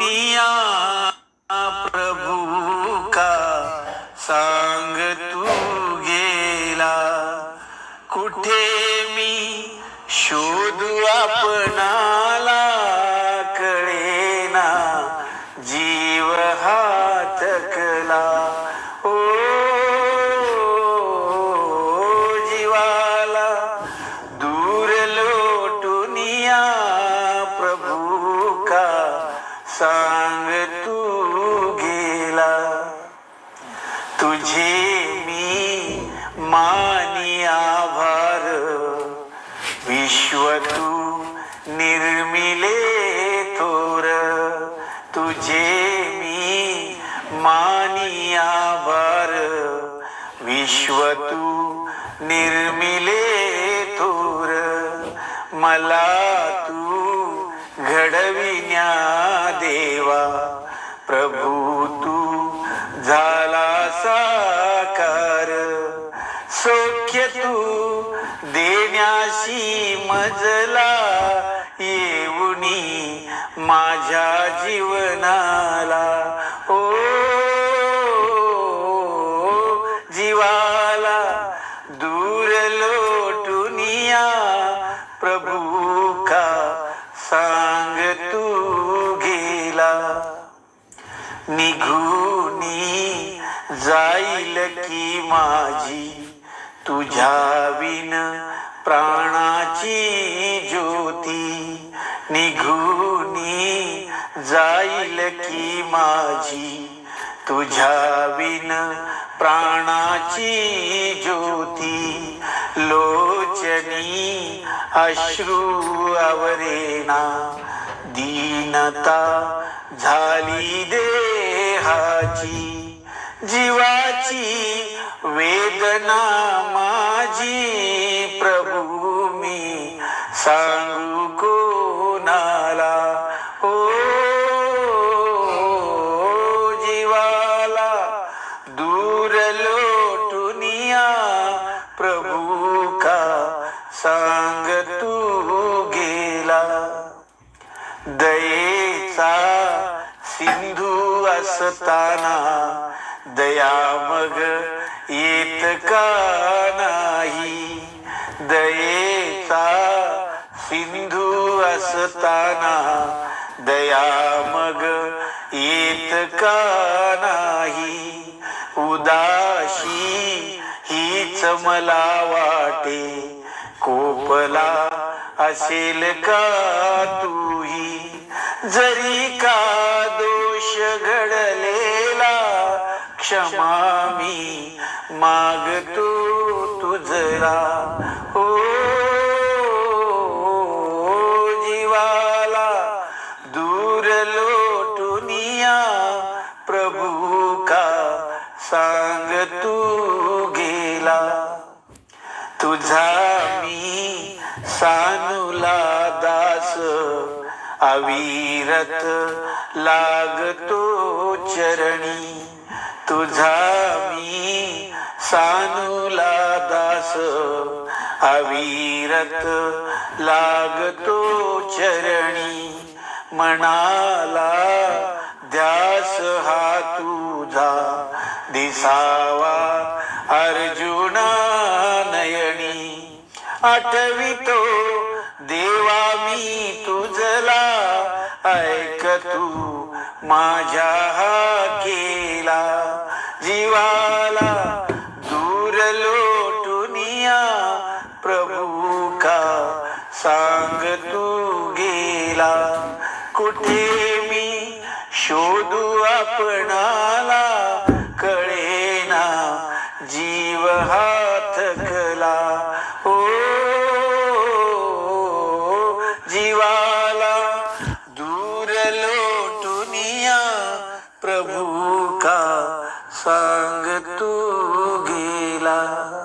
你呀 सांग तू गेला तुझे मी मानी आभार. विश्व तू निर्मिले थोर तुझे मी मानी आभार. विश्व तू निर्मिले थोर मला तू घडविण्या देवा प्रभू तू झाला साकार. सौख्य तू देण्याशी मजला येऊनी माझ्या जीवनाला. ओ निघूनी जाईल की माझी? तुझ्या विन प्राणाची ज्योती निघूनी जाईल की माझी? तुझ्या विन प्राणाची ज्योती लोचनी अश्रू आवरेना दीनता झाली देहाची जीवाची वेदना माझी प्रभू मी सांगू असताना दया मग येत का नाही? दयेचा सिंधू असताना दया मग येत का नाही? उदाशी हीच मला वाटे कोपला असेल का तूही? जरी का दोष घड क्षमा मी मागतो तुझला. हो जीवाला दूर लोटुनिया प्रभू का सांग तू गेला? तुझा मी सानुला दास. अविरत लागतो चरणी. तुझा मी सानुला दास अविरत लागतो चरणी. मनाला ध्यास हा तुझा दिसावा अर्जुना नयनी. आठवितो देवा मी तुझला ऐक तू माझ्या हा केला जीवाला दूर लोटुनिया प्रभू का सांग तू गेला? कुठे मी शोधू आपणाला? कळेना जीव हातकला प्रभु का सांग तू गेला?